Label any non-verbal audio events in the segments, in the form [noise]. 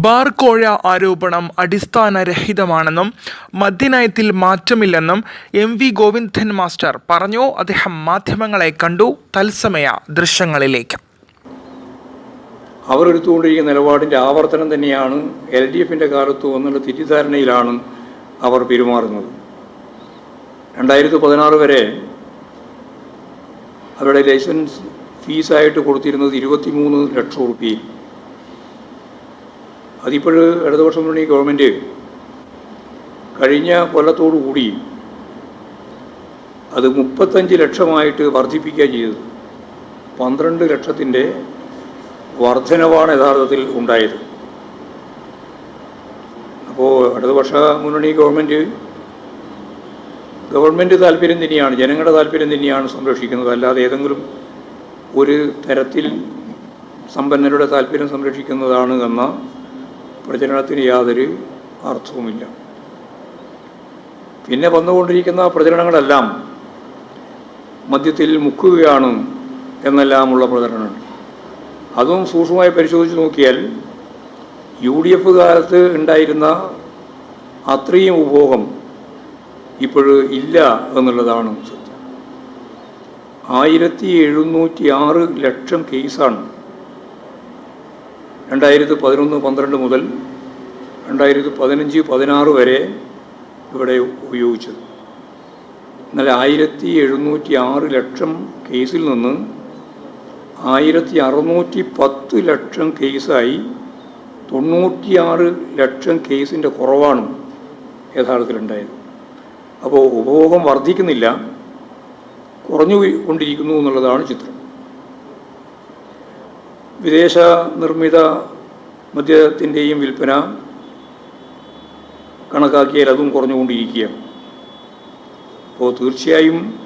ബാർകോഴ ആരോപണം അടിസ്ഥാനരഹിതമാണെന്നും മദ്യനയത്തിൽ മാറ്റമില്ലെന്നും എം വി ഗോവിന്ദൻ മാസ്റ്റർ പറഞ്ഞു. അദ്ദേഹം മാധ്യമങ്ങളെ കണ്ടു. തത്സമയ ദൃശ്യങ്ങളിലേക്ക്. അവരെടുത്തുകൊണ്ടിരിക്കുന്ന നിലപാടിന്റെ ആവർത്തനം തന്നെയാണ് എൽ ഡി എഫിന്റെ കാലത്ത് എന്നുള്ള തെറ്റിദ്ധാരണയിലാണ് അവർ പെരുമാറുന്നത്. രണ്ടായിരത്തി പതിനാറ് വരെ അവരുടെ ലൈസൻസ് ഫീസായിട്ട് കൊടുത്തിരുന്നത് ഇരുപത്തിമൂന്ന് ലക്ഷം റുപ്യയിൽ അതിപ്പോഴ് ഇടതുപക്ഷം മുന്നണി ഗവൺമെന്റ് കഴിഞ്ഞ കൊല്ലത്തോടു കൂടി അത് മുപ്പത്തഞ്ച് ലക്ഷമായിട്ട് വർദ്ധിപ്പിക്കുക ചെയ്തത്. പന്ത്രണ്ട് ലക്ഷത്തിന്റെ വർധനവാണ് യഥാർത്ഥത്തിൽ ഉണ്ടായത്. അപ്പോൾ ഇടതുപക്ഷ മുന്നണി ഗവൺമെന്റ് ഗവൺമെന്റ് താല്പര്യം തന്നെയാണ് ജനങ്ങളുടെ താല്പര്യം തന്നെയാണ് സംരക്ഷിക്കുന്നത്. അല്ലാതെ ഏതെങ്കിലും ഒരു തരത്തിൽ സമ്പന്നരുടെ താല്പര്യം സംരക്ഷിക്കുന്നതാണ് എന്ന പ്രചരണത്തിന് യാതൊരു അർത്ഥവുമില്ല. പിന്നെ വന്നുകൊണ്ടിരിക്കുന്ന പ്രചരണങ്ങളെല്ലാം മദ്യത്തിൽ മുക്കുകയാണ് എന്നെല്ലാമുള്ള പ്രചരണമുണ്ട് അതും സൂക്ഷ്മമായി പരിശോധിച്ച് നോക്കിയാൽ യു ഡി എഫ് കാലത്ത് ഉണ്ടായിരുന്ന അത്രയും ഉപഭോഗം ഇപ്പോൾ ഇല്ല എന്നുള്ളതാണ് സത്യം. ആയിരത്തി എഴുന്നൂറ്റി ആറ് ലക്ഷം കേസാണ് രണ്ടായിരത്തി പതിനൊന്ന് പന്ത്രണ്ട് മുതൽ രണ്ടായിരത്തി പതിനഞ്ച് പതിനാറ് വരെ ഇവിടെ ഉപയോഗിച്ചത്. എന്നാൽ ആയിരത്തി എഴുന്നൂറ്റി ആറ് ലക്ഷം കേസിൽ നിന്ന് ആയിരത്തി അറുന്നൂറ്റി പത്ത് ലക്ഷം കേസായി തൊണ്ണൂറ്റിയാറ് ലക്ഷം കേസിന്റെ കുറവാണ് യഥാർത്ഥത്തിലുണ്ടായത്. അപ്പോൾ ഉപഭോഗം വർദ്ധിക്കുന്നില്ല കുറഞ്ഞു കൊണ്ടിരിക്കുന്നു എന്നുള്ളതാണ് ചിത്രം. വിദേശ നിർമ്മിത മദ്യത്തിന്റെയും വിൽപ്പന കണക്കാക്കിയാൽ അതും കുറഞ്ഞുകൊണ്ടിരിക്കുകയാണ്. അപ്പോൾ തീർച്ചയായും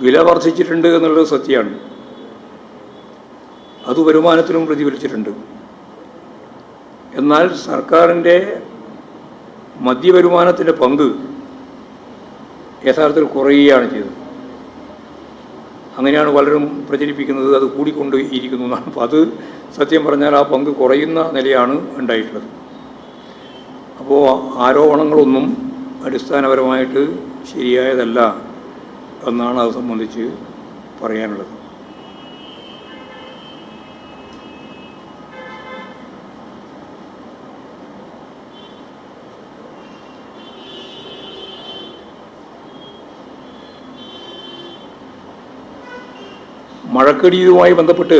വില വർദ്ധിച്ചിട്ടുണ്ട് എന്നുള്ളത് സത്യമാണ്. അത് വരുമാനത്തിലും പ്രതിഫലിച്ചിട്ടുണ്ട്. എന്നാൽ സർക്കാരിന്റെ മദ്യവരുമാനത്തിന്റെ പങ്ക് യഥാർത്ഥത്തിൽ കുറയുകയാണ് ചെയ്തത്. അങ്ങനെയാണ് പലരും പ്രചരിപ്പിക്കുന്നത് അത് കൂടിക്കൊണ്ട് ഇരിക്കുന്നു എന്നാണ്. അപ്പോൾ അത് സത്യം പറഞ്ഞാൽ ആ പങ്ക് കുറയുന്ന നിലയാണ് ഉണ്ടായിട്ടുള്ളത്. അപ്പോൾ ആരോപണങ്ങളൊന്നും അടിസ്ഥാനപരമായിട്ട് ശരിയായതല്ല എന്നാണ് അത് സംബന്ധിച്ച് പറയാനുള്ളത്. മഴക്കെടിയുമായി ബന്ധപ്പെട്ട്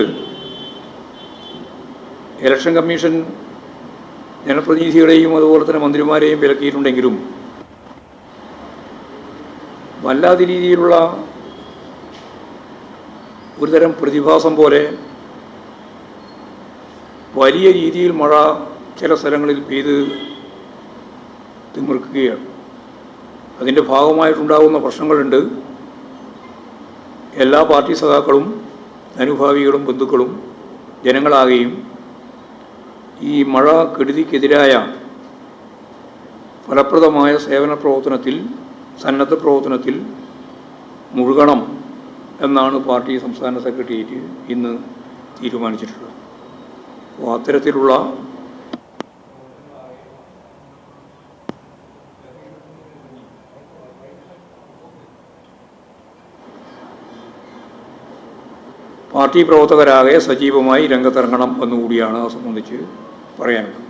ഇലക്ഷൻ കമ്മീഷൻ ജനപ്രതിനിധികളെയും അതുപോലെ തന്നെ മന്ത്രിമാരെയും വിലക്കിയിട്ടുണ്ടെങ്കിലും വല്ലാത്ത രീതിയിലുള്ള ഒരുതരം പ്രതിഭാസം പോലെ വലിയ രീതിയിൽ മഴ ചില സ്ഥലങ്ങളിൽ പെയ്ത് തിമിർക്കുകയാണ്. അതിന്റെ ഭാഗമായിട്ടുണ്ടാകുന്ന പ്രശ്നങ്ങളുണ്ട്. എല്ലാ പാർട്ടി സഖാക്കളും അനുഭാവികളും ബന്ധുക്കളും ജനങ്ങളാകെയും ഈ മഴ കെടുതിക്കെതിരായ ഫലപ്രദമായ സേവന പ്രവർത്തനത്തിൽ സന്നദ്ധ പ്രവർത്തനത്തിൽ മുഴുകണം എന്നാണ് പാർട്ടി സംസ്ഥാന സെക്രട്ടേറിയറ്റ് ഇന്ന് തീരുമാനിച്ചിട്ടുള്ളത്. അപ്പോൾ അത്തരത്തിലുള്ള പാർട്ടി പ്രവർത്തകരാകെ സജീവമായി രംഗത്തിറങ്ങണം എന്നുകൂടിയാണ് അത് സംബന്ധിച്ച് പറയാനുള്ളത്.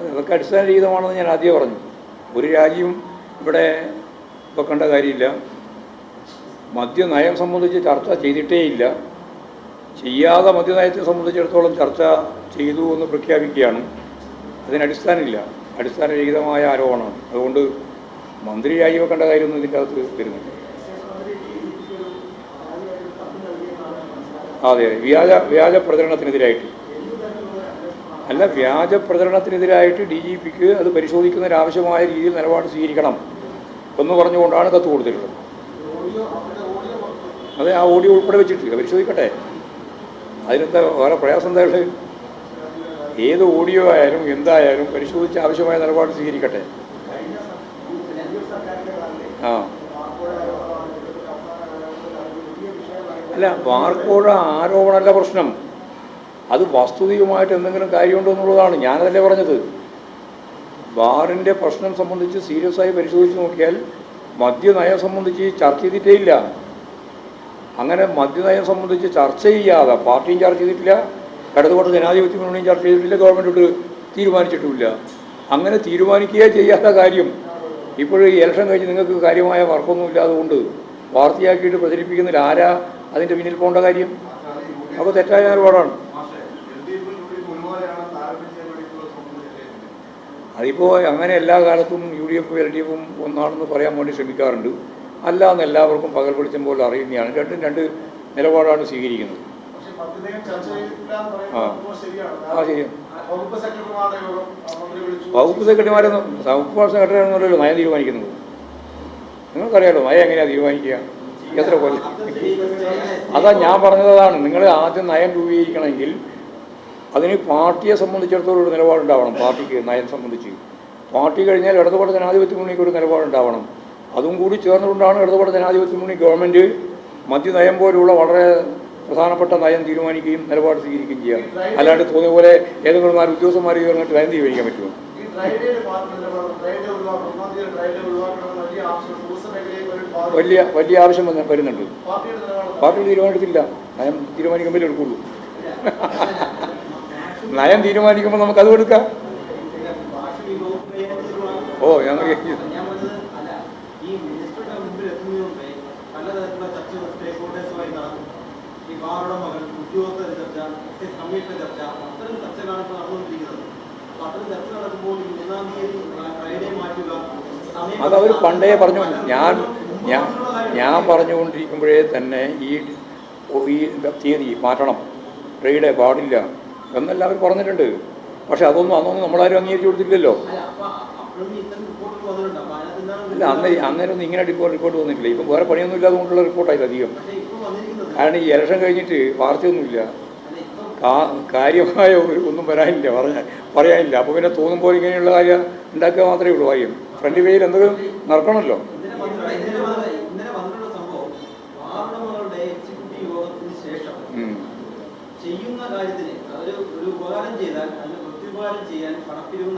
അതൊക്കെ അടിസ്ഥാനരഹിതമാണെന്ന് ഞാൻ ആദ്യം പറഞ്ഞു. ഒരു രാജ്യം ഇവിടെ വെക്കേണ്ട കാര്യമില്ല. മദ്യനയം സംബന്ധിച്ച് ചർച്ച ചെയ്തിട്ടേ ഇല്ല ചെയ്യാതെ മദ്യനയത്തെ സംബന്ധിച്ചിടത്തോളം ചർച്ച ചെയ്തു എന്ന് പ്രഖ്യാപിക്കുകയാണ്. അതിന് അടിസ്ഥാനമില്ല. അടിസ്ഥാനരഹിതമായ ആരോപണമാണ്. അതുകൊണ്ട് മന്ത്രി രാജിവെക്കേണ്ട കാര്യമൊന്നും ഇതിന്റെ അകത്ത് വരുന്നില്ല. അതെ വ്യാജ വ്യാജ പ്രചരണത്തിനെതിരായിട്ട്. അല്ല വ്യാജ പ്രചരണത്തിനെതിരായിട്ട് ഡി ജി പിക്ക് അത് പരിശോധിക്കുന്നതിനാവശ്യമായ രീതിയിൽ നിലപാട് സ്വീകരിക്കണം എന്ന് പറഞ്ഞുകൊണ്ടാണ് കത്ത് കൊടുത്തിട്ടുള്ളത്. അതെ ആ ഓഡിയോ ഉൾപ്പെടെ വെച്ചിട്ടില്ല. പരിശോധിക്കട്ടെ. അതിനെന്താ വേറെ പ്രയാസം എന്താ ഉള്ളത്? ഏത് ഓഡിയോ ആയാലും എന്തായാലും പരിശോധിച്ച് ആവശ്യമായ നിലപാട് സ്വീകരിക്കട്ടെ. ആ. അല്ല വാർക്കോട് ആരോപണമല്ല പ്രശ്നം. അത് വസ്തുതയുമായിട്ട് എന്തെങ്കിലും കാര്യമുണ്ടോ എന്നുള്ളതാണ്. ഞാനതല്ലേ പറഞ്ഞത്. ബാറിന്റെ പ്രശ്നം സംബന്ധിച്ച് സീരിയസ് ആയി പരിശോധിച്ച് നോക്കിയാൽ മദ്യനയം സംബന്ധിച്ച് ചർച്ച ചെയ്തിട്ടേ ഇല്ല. അങ്ങനെ മദ്യനയം സംബന്ധിച്ച് ചർച്ച ചെയ്യാതെ പാർട്ടിയും ചർച്ച ചെയ്തിട്ടില്ല. ഇടതുപക്ഷ ജനാധിപത്യ മുന്നണിയും ചർച്ച ചെയ്തിട്ടില്ല ഗവൺമെന്റ് തീരുമാനിച്ചിട്ടുമില്ല. അങ്ങനെ തീരുമാനിക്കുകയേ ചെയ്യാത്ത കാര്യം ഇപ്പോഴും ഇലക്ഷൻ കഴിഞ്ഞ് നിങ്ങൾക്ക് കാര്യമായ വർക്കൊന്നും ഇല്ലാതുകൊണ്ട് വാർത്തയാക്കിയിട്ട് പ്രചരിപ്പിക്കുന്നതിൽ ആരാ അതിന്റെ പിന്നിൽ പോകേണ്ട കാര്യം? അപ്പോൾ തെറ്റായ നിലപാടാണ്. അതിപ്പോൾ അങ്ങനെ എല്ലാ കാലത്തും യു ഡി എഫും എൽ ഡി എഫും ഒന്നാണെന്ന് പറയാൻ വേണ്ടി ശ്രമിക്കാറുണ്ട്. അല്ല എന്ന് എല്ലാവർക്കും പകൽ വെളിച്ചം പോലെ അറിയുന്നതാണ്. രണ്ടും രണ്ട് നിലപാടാണ് സ്വീകരിക്കുന്നത്. വകുപ്പ് സെക്രട്ടറിമാരെ വകുപ്പ് സെക്രട്ടറിമാരൊന്നും വകുപ്പ് സെക്രട്ടറി എന്നല്ലോ നയം തീരുമാനിക്കുന്നത് നിങ്ങൾക്കറിയാലോ നയം എങ്ങനെയാണ് തീരുമാനിക്കുക? എത്ര കൊല്ലം അതാ ഞാൻ പറഞ്ഞതാണ് നിങ്ങൾ ആദ്യം നയം രൂപീകരിക്കണമെങ്കിൽ അതിന് പാർട്ടിയെ സംബന്ധിച്ചിടത്തോളം ഒരു നിലപാടുണ്ടാവണം പാർട്ടിക്ക് നയം സംബന്ധിച്ച്. പാർട്ടി കഴിഞ്ഞാൽ ഇടതുപാട് ജനാധിപത്യ മുന്നണിക്ക് ഒരു നിലപാടുണ്ടാവണം. അതും കൂടി ചേർന്നുകൊണ്ടാണ് ഇടതുപാട് ജനാധിപത്യ മുന്നണി ഗവൺമെന്റ് മദ്യനയം പോലുള്ള വളരെ പ്രധാനപ്പെട്ട നയം തീരുമാനിക്കുകയും നിലപാട് സ്വീകരിക്കുകയും ചെയ്യാം. അല്ലാണ്ട് തോന്നിയ പോലെ ഏതെങ്കിലും നാല് ഉദ്യോഗസ്ഥന്മാർ ചേർന്നിട്ട് നയം തീരുമാനിക്കാൻ പറ്റുമോ? വലിയ വലിയ ആവശ്യം വന്ന വരുന്നുണ്ട്. പാർട്ടി തീരുമാനിച്ചിട്ടില്ല. നയം തീരുമാനിക്കുമ്പോൾ എടുക്കുള്ളൂ. നയം തീരുമാനിക്കുമ്പോൾ നമുക്ക് അത് എടുക്കാം. ഓ ഞങ്ങൾ ഈ മകൻ മകൾ ഉദ്യോഗസ്ഥ ചർച്ച കമ്മീഷൻ ചർച്ച. അത്തരം ചർച്ചകളാണ് ഇപ്പോൾ നടന്നുകൊണ്ടിരിക്കുന്നത്. അത്തരം ചർച്ച നടക്കുമ്പോൾ മൂന്നാം തീയതി ഫ്രൈഡേ മാറ്റുക സമയം അത് അവർ പണ്ടേ പറഞ്ഞു. ഞാൻ ഞാൻ ഞാൻ പറഞ്ഞുകൊണ്ടിരിക്കുമ്പോഴേ തന്നെ ഈ ഈ തീയതി മാറ്റണം. ട്രേഡ് പാടില്ല എന്നെല്ലാം അവർ പറഞ്ഞിട്ടുണ്ട്. പക്ഷെ അതൊന്നും അന്നൊന്നും നമ്മളാരും അംഗീകരിച്ചു കൊടുത്തില്ലല്ലോ ഇല്ല അന്ന് അന്നേരം ഒന്നും ഇങ്ങനെ റിപ്പോർട്ട് റിപ്പോർട്ട് വന്നിട്ടില്ല. ഇപ്പം വേറെ പണിയൊന്നും ഇല്ലാതെ കൊണ്ടുള്ള റിപ്പോർട്ടായില്ല അധികം. കാരണം ഈ ഇലക്ഷൻ കഴിഞ്ഞിട്ട് വാർത്തയൊന്നുമില്ല. കാര്യമായ ഒരു ഒന്നും വരാനില്ല. പറഞ്ഞ പറയാനില്ല. അപ്പോൾ പിന്നെ തോന്നുമ്പോൾ ഇങ്ങനെയുള്ള കാര്യം ഉണ്ടാക്കുക മാത്രമേ ഉള്ളൂ. കാര്യം ഫ്രണ്ട് പേജിൽ എന്തെങ്കിലും നടക്കണമല്ലോ. പണപ്പിരിവ്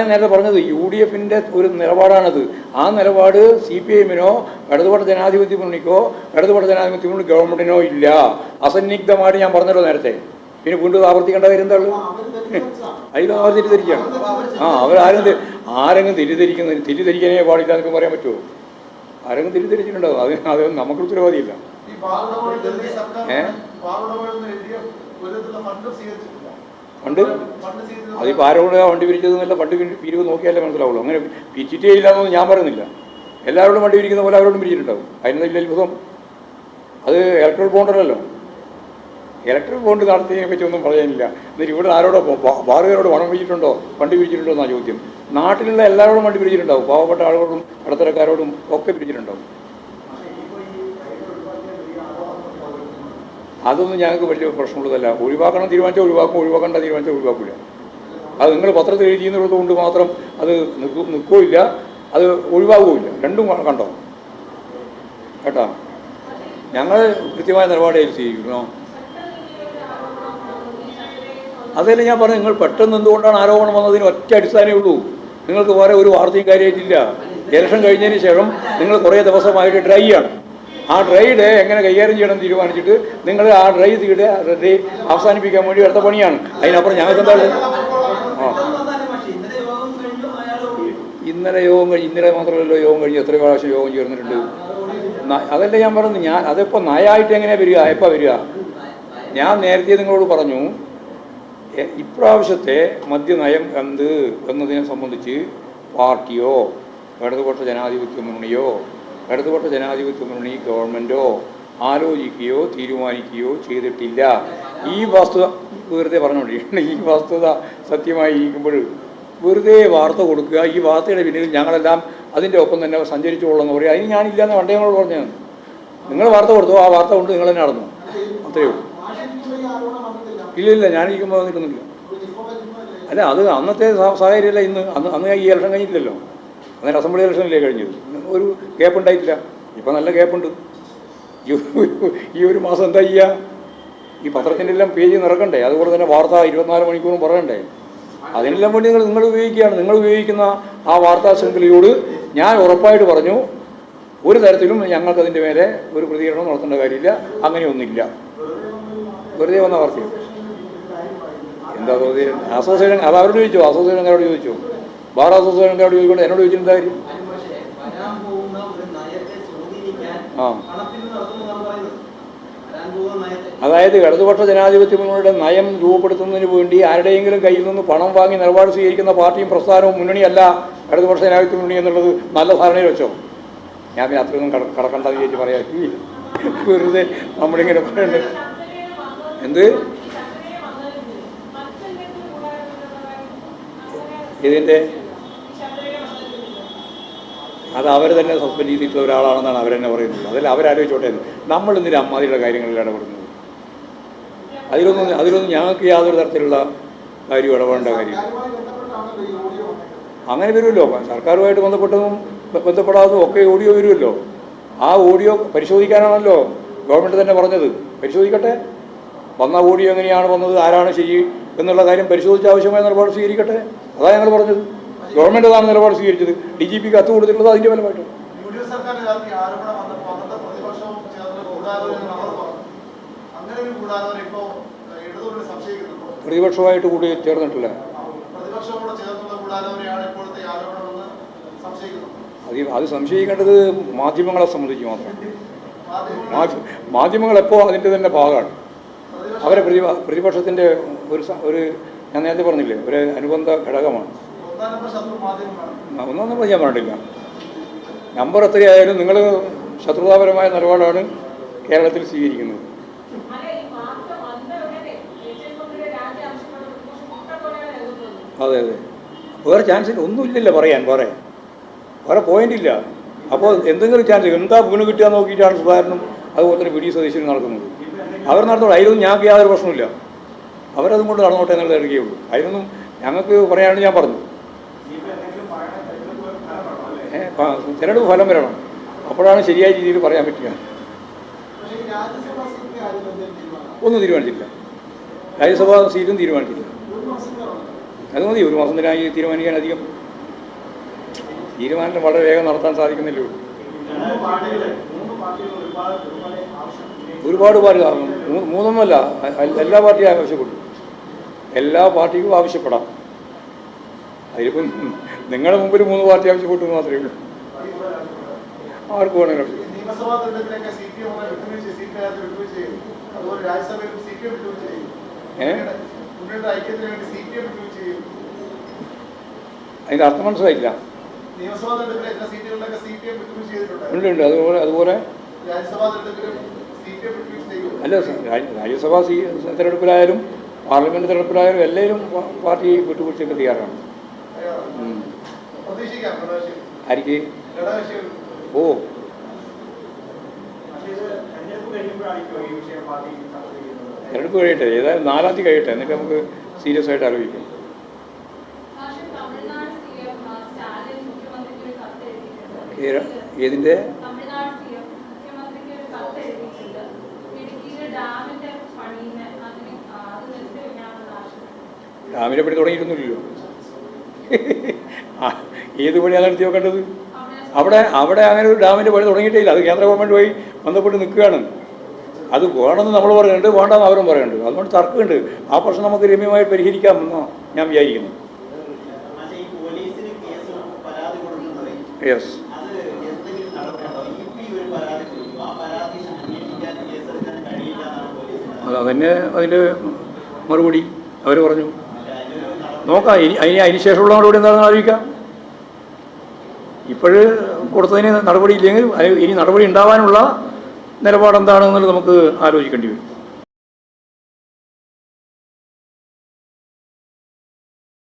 ഞാൻ നേരത്തെ പറഞ്ഞത് യു ഡി എഫിന്റെ ഒരു നിലപാടാണത്. ആ നിലപാട് സി പി ഐഎമ്മിനോ ഇടതുപക്ഷ ജനാധിപത്യ മുന്നണിക്കോ ഇടതുപക്ഷ ജനാധിപത്യ മുന്നണി ഗവൺമെന്റിനോ ഇല്ല. അസന്നിഗ്ധമായിട്ട് ഞാൻ പറഞ്ഞല്ലോ നേരത്തെ. പിന്നെ വീണ്ടും ആവർത്തിക്കേണ്ട കാര്യം എന്താ അതിൽ അവർ തെറ്റിദ്ധരിക്കുകയാണ്? ആ അവരാരും ആരെങ്കിലും തിരിതിരിക്കുന്ന തിരിതിരിക്കാനേ പാടില്ല എന്നൊക്കെ പറയാൻ പറ്റുമോ? ആരെങ്കിലും തിരിതിരിച്ചിട്ടുണ്ടാവും അത് അത് നമുക്ക് ഉത്തരവാദിയില്ല. ഈ സ്വീകരിച്ചത് അതിപ്പോൾ ആരോട് വണ്ടി പിരിച്ചതെന്നല്ല പിരി- പിരിവ് നോക്കിയാലേ മനസ്സിലാവുള്ളൂ. അങ്ങനെ പിരിച്ചിട്ടേ ഇല്ലാന്നൊന്നും ഞാൻ പറയുന്നില്ല. എല്ലാവരോടും വണ്ടി പിരിക്കുന്ന പോലെ അവരോടും പിരിച്ചിട്ടുണ്ടാവും അതിനൊന്നും അത്ഭുതം. അത് ഇലക്ട്രൽ ബോണ്ടല്ലല്ലോ ഇലക്ട്രൽ ബോണ്ട് നടത്തിയതിനെ പറ്റി ഒന്നും പറയാനില്ല. എന്നിട്ട് ഇവിടെ ആരോടോ ബാറുകാരോട് പണം പിരിച്ചിട്ടുണ്ടോ വണ്ടി പിരിച്ചിട്ടുണ്ടോ എന്നാണ് ചോദ്യം. നാട്ടിലുള്ള എല്ലാവരോടും വണ്ടി പിരിച്ചിട്ടുണ്ടാവും പാവപ്പെട്ട ആളുകളോടും ഇടത്തരക്കാരോടും ഒക്കെ പിരിച്ചിട്ടുണ്ടാവും അതൊന്നും ഞങ്ങൾക്ക് വലിയ പ്രശ്നമുള്ളതല്ല. ഒഴിവാക്കണം തീരുമാനിച്ചാൽ ഒഴിവാക്കും ഒഴിവാക്കേണ്ട തീരുമാനിച്ചാൽ ഒഴിവാക്കില്ല അത് നിങ്ങൾ പത്രത്തിൽ എഴുതിയെന്നുള്ളത് കൊണ്ട് മാത്രം അത് നിൽക്കു നിൽക്കുകയില്ല അത് ഒഴിവാകുകയില്ല രണ്ടും കണ്ടോ? കേട്ടോ? ഞങ്ങൾ കൃത്യമായ നിലപാട് സ്വീകരിക്കണോ അതല്ല ഞാൻ പറഞ്ഞു നിങ്ങൾ പെട്ടെന്ന് എന്തുകൊണ്ടാണ് ആരോപണം വന്നതിന് ഒറ്റ അടിസ്ഥാനമേ ഉള്ളൂ. നിങ്ങൾക്ക് വേറെ ഒരു വാർത്തയും കാര്യമായിട്ടില്ല. ഇലക്ഷൻ കഴിഞ്ഞതിന് ശേഷം നിങ്ങൾ കുറേ ദിവസമായിട്ട് ഡ്രൈ ആണ്. ആ ട്രെയ്ഡ് എങ്ങനെ കൈകാര്യം ചെയ്യണം തീരുമാനിച്ചിട്ട് നിങ്ങൾ ആ ഡ്രൈ തീടെ ഡേ അവസാനിപ്പിക്കാൻ വേണ്ടി എടുത്ത പണിയാണ്. അതിനപ്പുറം ഞങ്ങൾക്ക് എന്താ ഉള്ളത്? ആ. ഇന്നലെ യോഗം കഴിഞ്ഞു ഇന്നലെ മാത്രമല്ലല്ലോ യോഗം കഴിഞ്ഞ് എത്ര പ്രാവശ്യം യോഗം ചേർന്നിട്ടുണ്ട്. അതല്ല ഞാൻ പറഞ്ഞു ഞാൻ അതിപ്പോൾ നയായിട്ട് എങ്ങനെ വരിക? എപ്പോൾ വരിക? ഞാൻ നേരത്തെ നിങ്ങളോട് പറഞ്ഞു ഇപ്രാവശ്യത്തെ മദ്യനയം എന്ത് എന്നതിനെ സംബന്ധിച്ച് പാർട്ടിയോ ഇടതുപക്ഷ ജനാധിപത്യ മുന്നണിയോ ഇടതുപക്ഷ ജനാധിപത്യ മുന്നണി ഗവൺമെന്റോ ആലോചിക്കുകയോ തീരുമാനിക്കുകയോ ചെയ്തിട്ടില്ല. ഈ വസ്തുത വെറുതെ പറഞ്ഞുകൊണ്ടിരിക്കണം [laughs] ഈ വസ്തുത സത്യമായി ഇരിക്കുമ്പോൾ വെറുതെ വാർത്ത കൊടുക്കുക. ഈ വാർത്തയുടെ പിന്നിൽ ഞങ്ങളെല്ലാം അതിന്റെ ഒപ്പം തന്നെ സഞ്ചരിച്ചോളെന്ന് പറയുക. അതിന് ഞാനില്ല എന്ന് പണ്ടേ ഞങ്ങൾ പറഞ്ഞതാണ് നിങ്ങൾ വാർത്ത കൊടുത്തു? ആ വാർത്ത കൊണ്ട് നിങ്ങൾ തന്നെ നടന്നു. അത്രയേ വന്നിട്ടില്ല ഇല്ല ഇല്ല ഞാനിരിക്കുമ്പോൾ നിഷ്പക്ഷ അല്ല അത് അന്നത്തെ സാഹചര്യമല്ല ഇന്ന്. അന്ന് അന്ന് ഈ ഇലക്ഷൻ കഴിഞ്ഞിട്ടില്ലല്ലോ. അന്നേരം അസംബ്ലി ഇലക്ഷനിലേ കഴിഞ്ഞത്? ഒരു ഗ്യാപ്പ് ഉണ്ടായിട്ടില്ല. ഇപ്പം നല്ല ഗ്യാപ്പുണ്ട് ഈ- ഒരു മാസം എന്താ ചെയ്യുക ഈ പത്രത്തിന്റെ എല്ലാം പേജ് നിറക്കണ്ടേ? അതുപോലെ തന്നെ വാർത്ത ഇരുപത്തിനാല് മണിക്കൂറും പറയണ്ടേ? അതിനെല്ലാം വേണ്ടി നിങ്ങൾ നിങ്ങൾ ഉപയോഗിക്കുകയാണ്. നിങ്ങൾ ഉപയോഗിക്കുന്ന ആ വാർത്താ ശൃംഖലയോട് ഞാൻ ഉറപ്പായിട്ട് പറഞ്ഞു ഒരു തരത്തിലും ഞങ്ങൾക്കതിന്റെ മേലെ ഒരു പ്രതികരണം നടത്തേണ്ട കാര്യമില്ല. അങ്ങനെയൊന്നുമില്ല വെറുതെ വന്ന വാർത്തയാണ് എന്താ അസോസിയേഷൻ അത് അവരോട് ചോദിച്ചു? അസോസിയേഷൻകാരോട് ചോദിച്ചു? ബാർ അസോസിയേഷൻകാരോട് ചോദിക്കൊണ്ട് എന്നോട് ചോദിച്ചിട്ട് കാര്യം? വരാൻ പോകുന്ന ഒരു നയത്തെ സ്വാധീനിക്കാൻ ആ. പണത്തിൽ നടത്തുന്നതാണ് പറയുന്നത്. വരാൻ പോകുന്ന നയത്തെ. അതായത് ഇടതുപക്ഷ ജനാധിപത്യ മുന്നണിയുടെ നയം രൂപപ്പെടുത്തുന്നതിന് വേണ്ടി ആരുടെയെങ്കിലും കയ്യിൽ നിന്ന് പണം വാങ്ങി നിലപാട് സ്വീകരിക്കുന്ന പാർട്ടിയും പ്രസ്ഥാനവും മുന്നണിയല്ല ഇടതുപക്ഷ ജനാധിപത്യ മുന്നണി എന്നുള്ളത് നല്ല ധാരണയിൽ വെച്ചോ? ഞാൻ യാത്രയൊന്നും കട കടക്കണ്ടെന്ന് ചോദിച്ച് പറയാം. വെറുതെ നമ്മളിങ്ങനെ പറയണ്ടേ എന്ത്? ഇതിന്റെ അത് അവർ തന്നെ സസ്പെൻഡ് ചെയ്തിട്ടുള്ള ഒരാളാണെന്നാണ് അവരെന്നെ പറയുന്നത്. അതിൽ അവരാലോചിച്ചോട്ടെ. നമ്മൾ എന്തിനാ അമ്മാതിയുടെ കാര്യങ്ങളിൽ ഇടപെടുന്നത്. അതിലൊന്നും അതിലൊന്നും ഞങ്ങൾക്ക് യാതൊരു തരത്തിലുള്ള കാര്യം ഇടപെടേണ്ട കാര്യം അങ്ങനെ വരുമല്ലോ. സർക്കാരുമായിട്ട് ബന്ധപ്പെട്ടതും ബന്ധപ്പെടാതും ഒക്കെ ഓഡിയോ വരുമല്ലോ. ആ ഓഡിയോ പരിശോധിക്കാനാണല്ലോ ഗവൺമെന്റ് തന്നെ പറഞ്ഞത്. പരിശോധിക്കട്ടെ. വന്ന ഓഡിയോ എങ്ങനെയാണ് വന്നത്? ആരാണ് ശരി എന്നുള്ള കാര്യം പരിശോധിച്ച് ആവശ്യമായ നിലപാട് സ്വീകരിക്കട്ടെ? അതാണ് ഞങ്ങൾ പറഞ്ഞത്. ഗവൺമെന്റ് അതാണ് നിലപാട് സ്വീകരിച്ചത്. ഡി ജി പി കത്ത് കൊടുത്തിട്ടുള്ളത് അതിന്റെ ഫലമായിട്ട് യു ഡി എഫ് സർക്കാരിന്റെ കാലത്ത് ഈ ആരോപണം വന്നപ്പോൾ അന്നത്തെ പ്രതിപക്ഷവും ചേർന്ന് ഗൂഢാലോചന അവർ പറഞ്ഞു അങ്ങനെ ഒരു ഗൂഢാലോചന ഇപ്പോൾ ഇടതുകൊണ്ട് സംശയിക്കുന്നുണ്ടോ? പ്രതിപക്ഷമായിട്ട് കൂടി ചേർന്നിട്ടില്ല. അത് അത് സംശയിക്കേണ്ടത് മാധ്യമങ്ങളെ സംബന്ധിച്ച് മാത്രം. മാധ്യമങ്ങൾ എപ്പോ അതിന്റെ എപ്പോൾ അതിന്റെ തന്നെ ഭാഗമാണ്. അവരെ പ്രതിപ പ്രതിപക്ഷത്തിന്റെ ഒരു ഒരു ഞാൻ നേരത്തെ പറഞ്ഞില്ലേ ഒരു അനുബന്ധ ഘടകമാണ്. ഒന്നാം നമ്പർ ഞാൻ പറഞ്ഞിട്ടില്ല. നമ്പർ എത്രയായാലും നിങ്ങൾ ശത്രുതാപരമായ നിലപാടാണ് കേരളത്തിൽ സ്വീകരിക്കുന്നത്. അതെ അതെ. വേറെ ചാൻസ് ഒന്നുമില്ലല്ലോ പറയാൻ വേറെ. വേറെ പോയിന്റ് ഇല്ല. അപ്പോൾ എന്തെങ്കിലും ചാൻസ് എന്താ പൂന് കിട്ടുക നോക്കിയിട്ടാണ് സുധാകരനും അതുപോലെ തന്നെ പി ഡി സതീശനും നടക്കുന്നത്. അവർ നടത്തോളൂ അതിലൊന്നും ഞങ്ങൾക്ക് യാതൊരു പ്രശ്നമില്ല അവരതും കൊണ്ട് നടന്നോട്ടെ എന്നുള്ളത് എടുക്കുകയുള്ളൂ അതിനൊന്നും ഞങ്ങൾക്ക് പറയാണെന്ന് ഞാൻ പറഞ്ഞു. ചിലടും ഫലം വരണം. അപ്പോഴാണ് ശരിയായ രീതിയിൽ പറയാൻ പറ്റുക. ഒന്നും തീരുമാനിച്ചില്ല രാജ്യസഭാ സീറ്റും മാസത്തിലാണ് അത് മതി. ഒരു മാസം മാസത്തിനായി തീരുമാനിക്കാൻ അധികം തീരുമാനം വളരെ വേഗം നടത്താൻ സാധിക്കുന്നില്ലേ ഉള്ളൂ മൂന്ന് പാർട്ടികളെ മൂന്ന് പാർട്ടികൾ ഒരുപാട് പാർട്ടി മൂന്നൊന്നുമല്ല എല്ലാ പാർട്ടിയും ആവശ്യപ്പെട്ടു. എല്ലാ പാർട്ടിക്കും ആവശ്യപ്പെടാം. അതിലിപ്പം നിങ്ങളുടെ മുമ്പിൽ മൂന്ന് പാർട്ടി ആവശ്യപ്പെട്ടു എന്ന് മാത്രമേ ഉള്ളൂ. ആർക്ക് വേണമെങ്കിലും അതിന്റെ അർത്ഥം മനസ്സിലായില്ല. ഉണ്ട് ഉണ്ട്. അതുപോലെ അതുപോലെ രാജ്യസഭാ അല്ല രാജ്യസഭാ സീ തെരഞ്ഞെടുപ്പിലായാലും പാർലമെന്റ് തെരഞ്ഞെടുപ്പിലായാലും എല്ലാവരും പാർട്ടി വിട്ടുവീഴ്ചയ്ക്ക് തയ്യാറാണ്. ആയിരിക്കും ഓ. തെരഞ്ഞെടുപ്പ് കഴിയട്ടെ. ഏതായാലും നാലാം തീയതി കഴിയട്ടെ. എന്നിട്ട് നമുക്ക് സീരിയസ് ആയിട്ട് ആലോചിക്കാം. പക്ഷേ തമിഴ്നാട് സി എം സ്റ്റാലിൻ മുഖ്യമന്ത്രിക്ക് ഒരു കത്ത് എഴുതിയിട്ടുണ്ട് ഏതാ? ഏതിന്റെ തമിഴ്നാട് സി എം മുഖ്യമന്ത്രിക്ക് ഒരു കത്ത് എഴുതിയിട്ടുണ്ട് ഇടുക്കിയിലെ ഡാമിന്റെ പണിയുന്ന അതിന് ആ, അത് നിർത്തി വെക്കണമെന്ന് ആവശ്യം പിടി തുടങ്ങിയിരുന്നില്ലല്ലോ. ഏത് പണിയാണ് നടത്തി വെക്കേണ്ടത് അവിടെ അവിടെ അങ്ങനെ ഒരു ഡാമിന്റെ പണി തുടങ്ങിയിട്ടേ ഇല്ല അത് കേന്ദ്ര ഗവൺമെന്റ് പോയി ബന്ധപ്പെട്ട് നിൽക്കുകയാണ്. അത് വേണമെന്ന് നമ്മൾ പറയുന്നുണ്ട് വേണ്ടെന്ന് അവരും പറയുന്നുണ്ട്. അതുകൊണ്ട് തർക്കമുണ്ട്. ആ പ്രശ്നം നമുക്ക് രമ്യമായി പരിഹരിക്കാമെന്നോ ഞാൻ വിചാരിക്കുന്നു. യെസ് അത് അതന്നെ അതിന്റെ മറുപടി. അവർ പറഞ്ഞു. നോക്കാം. ഇനി അതിന് അതിന് ശേഷമുള്ള നടപടി എന്താണെന്ന് ആലോചിക്കാം. ഇപ്പോഴ് കൊടുത്തതിന് നടപടി ഇല്ലെങ്കിൽ ഇനി നടപടി ഉണ്ടാവാനുള്ള നിലപാട് എന്താണെന്നുള്ളത് നമുക്ക് ആലോചിക്കേണ്ടി വരും.